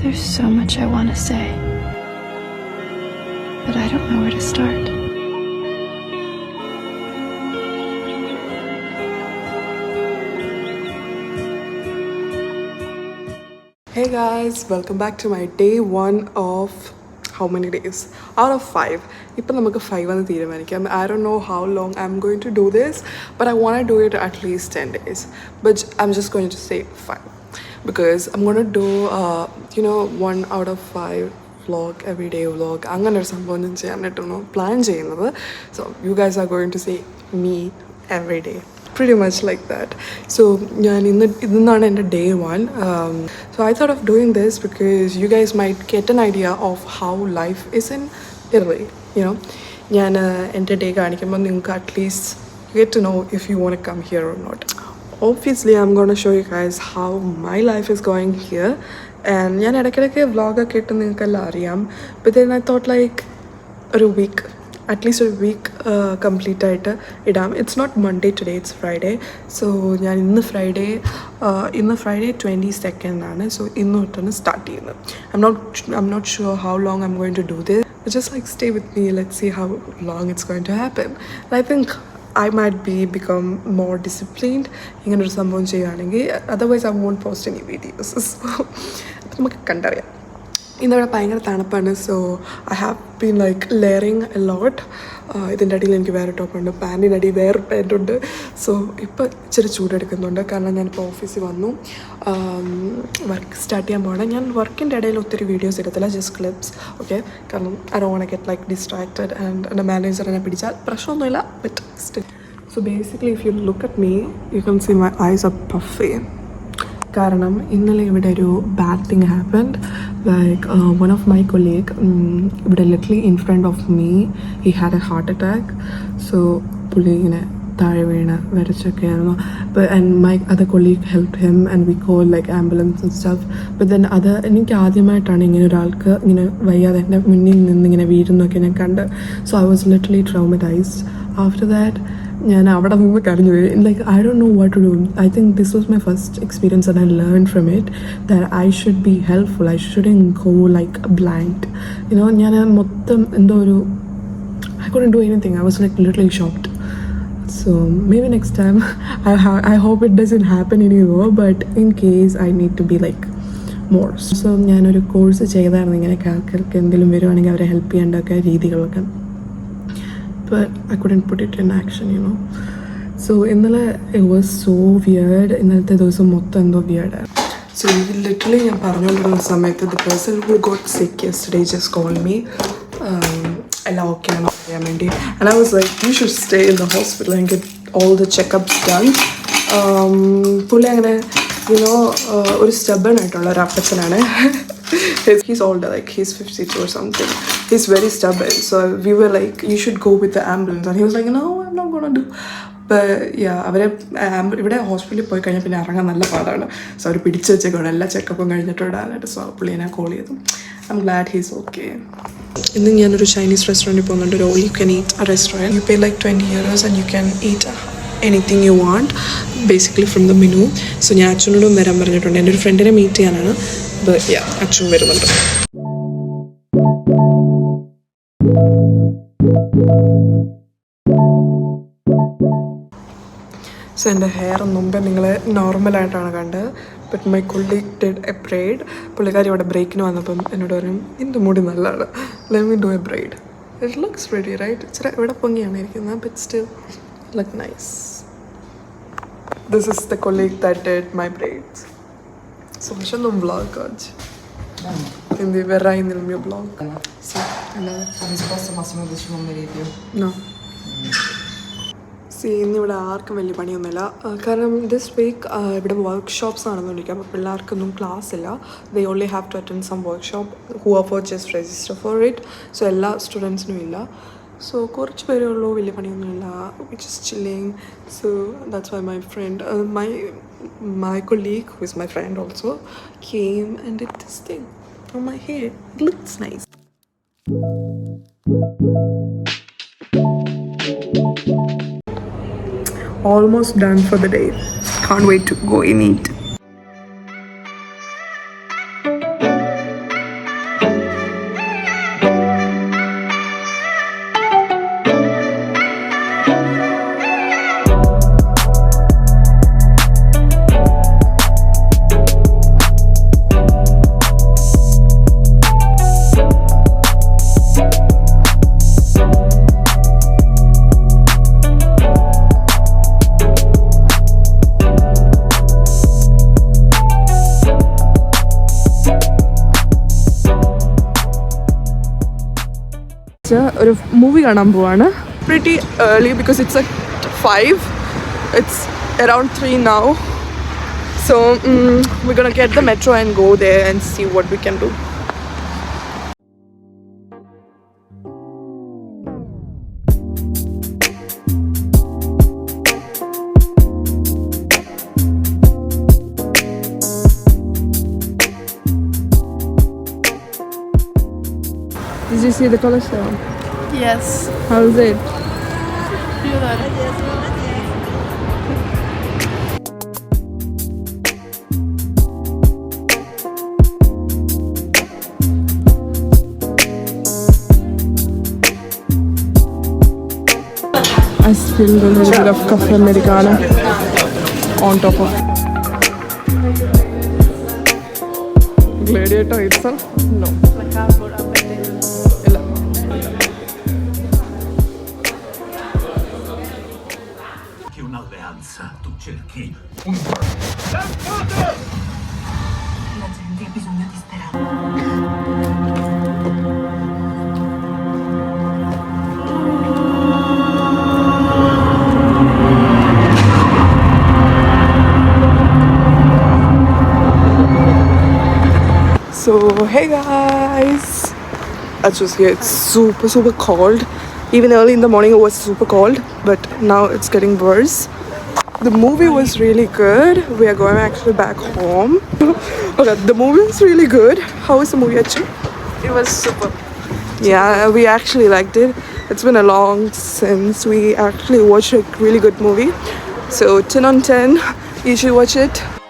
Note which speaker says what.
Speaker 1: There's so much I want to say, but I don't know where to start.
Speaker 2: Hey guys, welcome back to my day one of how many days? Out of five. ഇപ്പം നമുക്ക് five എന്ന് തീരുമാനിക്കാം I do know how long I'm going to do this but I won't do it at least ten days but I'm just going to say five Because I'm gonna do you know one out of five vlog every day vlog അങ്ങനെ ഒരു സംഭവം ഞാൻ ചെയ്യാനായിട്ടാണ് plan ചെയ്യുന്നത്. So you guys are going to see me every day pretty much like that. So ഞാൻ ഇന്ന് ഇന്നാണ് എന്റെ day one so I thought of doing this because you guys may get an idea of how life is in Italy you know ഞാൻ എന്റെ day കാണിക്കുമ്പോൾ നിങ്ങൾക്ക് at least get to know if you won't come here or not obviously I'm to show you guys how my life is going here and ഞാൻ ഇടയ്ക്കിടയ്ക്ക് വ്ളോഗൊക്കെ ഇട്ട് നിങ്ങൾക്കെല്ലാം അറിയാം. But then i thought like ഒരു week at least ഒരു week complete ആയിട്ട് ഇടാം. It's not Monday today it's Friday so ഞാൻ ഇന്ന് ഫ്രൈഡേ ഇന്ന് ഫ്രൈഡേ ട്വന്റി സെക്കൻഡ് ആണ്. സോ ഇന്ന് തൊട്ടാണ് സ്റ്റാർട്ട് ചെയ്യുന്നത്. I'm not I'm not sure how long I'm going to do this just like stay with me let see how long it's going to happen I think I might be become more disciplined ഇങ്ങനൊരു സംഭവം ചെയ്യുകയാണെങ്കിൽ otherwise I won't post any videos so നമുക്ക് കണ്ടറിയാം. ഇന്നിവിടെ ഭയങ്കര തണുപ്പാണ്. So I have been like layering a lot ഇതിന്റെ അടിയിൽ എനിക്ക് വേറെ ടോപ്പുണ്ട് പാന്റിന്റെ അടിയിൽ വേറെ പാന്റുണ്ട് സോ ഇപ്പോൾ ഇച്ചിരി ചൂടെടുക്കുന്നുണ്ട്. കാരണം ഞാനിപ്പോൾ ഓഫീസിൽ വന്നു. വർക്ക് സ്റ്റാർട്ട് ചെയ്യാൻ പോകണം ഞാൻ വർക്കിന്റെ ഇടയിൽ ഒത്തിരി വീഡിയോസ് എടുത്തില്ല. ജസ്റ്റ് ക്ലിപ്സ് ഓക്കെ കാരണം I won't get like distracted and എന്റെ മാനേജർ എന്നെ പിടിച്ചാൽ പ്രശ്നമൊന്നുമില്ല. But still so basically if you look at me you can see my eyes a puff കാരണം ഇന്നലെ ഇവിടെ ഒരു bad thing happened like one of my colleague ഇവിടെ literally in front of me he had a heart attack so പുള്ളി ഇങ്ങനെ താഴെ വീണ് വരച്ചൊക്കെ ആയിരുന്നു and my other colleague help him and we call like ambulance and stuff but then അത് എനിക്ക് ആദ്യമായിട്ടാണ് ഇങ്ങനെ ഒരാൾക്ക് ഇങ്ങനെ വയ്യാതെ എന്റെ മുന്നിൽ നിന്ന് ഇങ്ങനെ വീഴുന്നൊക്കെ ഞാൻ കണ്ട്. So I was literally traumatised after that ഞാൻ അവിടെ നിന്ന് കരഞ്ഞു. പോയി like I don't know what to do I think this was my first experience and I learn from it that I should be helpful I should go like blank you know ഞാൻ മൊത്തം എന്തോ ഒരു I couldn't do anything I was like literally shocked so maybe next time I I hope it doesn't happen ഇനി go but in case I need to be like more so ഞാനൊരു course ചെയ്തായിരുന്നു. ഇങ്ങനെ ആൾക്കാർക്ക് എന്തെങ്കിലും വരുവാണെങ്കിൽ അവരെ help ചെയ്യേണ്ടൊക്കെ രീതികളൊക്കെ. But I couldn't put it in action, you know. So ഇന്നലെ it was so weird. ഇന്നലത്തെ ദിവസം മൊത്തം എന്തോ weird സോ ലിറ്ററലി ഞാൻ പറഞ്ഞുകൊണ്ടിരുന്ന സമയത്ത് the person who got sick yesterday just call me എല്ലാം ഓക്കെ ആണോ അറിയാൻ വേണ്ടി and I was like you should stay in the hospital and get all the checkups done പുള്ളി അങ്ങനെ യുനോ ഒരു സ്റ്റബൺ ആയിട്ടുള്ള ഒരു അപ്പച്ചനാണ് he's older, like he's 52 or something. He's very stubborn. So we were like, you should go with the ambulance. And he was like, no, I'm not going to do. അവരെ ഇവിടെ ഹോസ്പിറ്റലിൽ പോയി കഴിഞ്ഞാൽ പിന്നെ ഇറങ്ങാൻ നല്ല പാടാണ്. സോ അവർ പിടിച്ച് വെച്ചേക്കാണ് എല്ലാ ചെക്കപ്പും കഴിഞ്ഞിട്ട് ഇടാനായിട്ട് സോ പുള്ളിനെ കോൾ ചെയ്തു. I'm glad he's okay ഇന്ന് ഞാനൊരു ചൈനീസ് റെസ്റ്റോറന്റിൽ പോകുന്നുണ്ട്. ഒരു you can eat a restaurant you pay like twenty years and you can eat anything you want basically from the menu so ഞാൻ അച്ഛനോടും വരാൻ പറഞ്ഞിട്ടുണ്ട്. എന്റെ ഒരു ഫ്രണ്ടിനെ മീറ്റ് ചെയ്യാനാണ്. അച്ഛൻ വരുന്നുണ്ട്. സോ എന്റെ ഹെയർ മുമ്പേ നിങ്ങൾ നോർമലായിട്ടാണ് കണ്ടത്. But my colleague did a braid പുള്ളിക്കാരി ഇവിടെ ബ്രേക്കിന് വന്നപ്പം എന്നോട് പറയും എന്റെ മുടി നല്ലതാണ്. Let me do a braid it looks ready right ഇച്ചിരി ഇവിടെ പൊങ്ങിയാണ് ഇരിക്കുന്നത് but still look nice this is the colleague that did my braids so പക്ഷെ ഒന്നും ബ്ലോഗ് കാജ് Quindi verrai nel mio blog. Sì, allora.
Speaker 3: La risposta massimo.
Speaker 2: No. സി ഇന്നിവിടെ ആർക്കും വലിയ പണിയൊന്നുമില്ല. കാരണം ദിസ് വീക്ക് ഇവിടെ വർക്ക്ഷോപ്സ് നടന്നുകൊണ്ടിരിക്കുക അപ്പോൾ പിള്ളേർക്കൊന്നും ക്ലാസ് ഇല്ല. They only have to attend some workshop who are for just register for it so എല്ലാ സ്റ്റുഡൻസിനും ഇല്ല. സോ കുറച്ച് പേരേ ഉള്ളൂ. വലിയ പണിയൊന്നുമില്ല. Which is chilling so that's why my friend my my colleague who is my friend also came and it this thing my hair it looks nice almost done for the day. Can't wait to go and eat. വിചാരിച്ച ഒരു movie കാണാൻ പോവാണ്. Pretty early because it's at five it's around three now so we gonna get the metro and go there and see what we can do Did you see the Colosseum?
Speaker 1: Yes.
Speaker 2: How is it? I spilled a little bit of cafe americano on top of Gladiator itself? No.
Speaker 4: Che tu cerchi
Speaker 3: La gente ha bisogno di speranza.
Speaker 2: So, hey guys! I just here, it's super, super cold. Even early in the morning, it was super cold, but now it's getting worse. The movie was really good. We are going actually back home. okay, the movie was really good. How was the movie actually?
Speaker 1: It was super.
Speaker 2: Yeah, uh, we actually liked it. It's been a long since we actually watched a really good movie. So 10 on 10, you should watch it.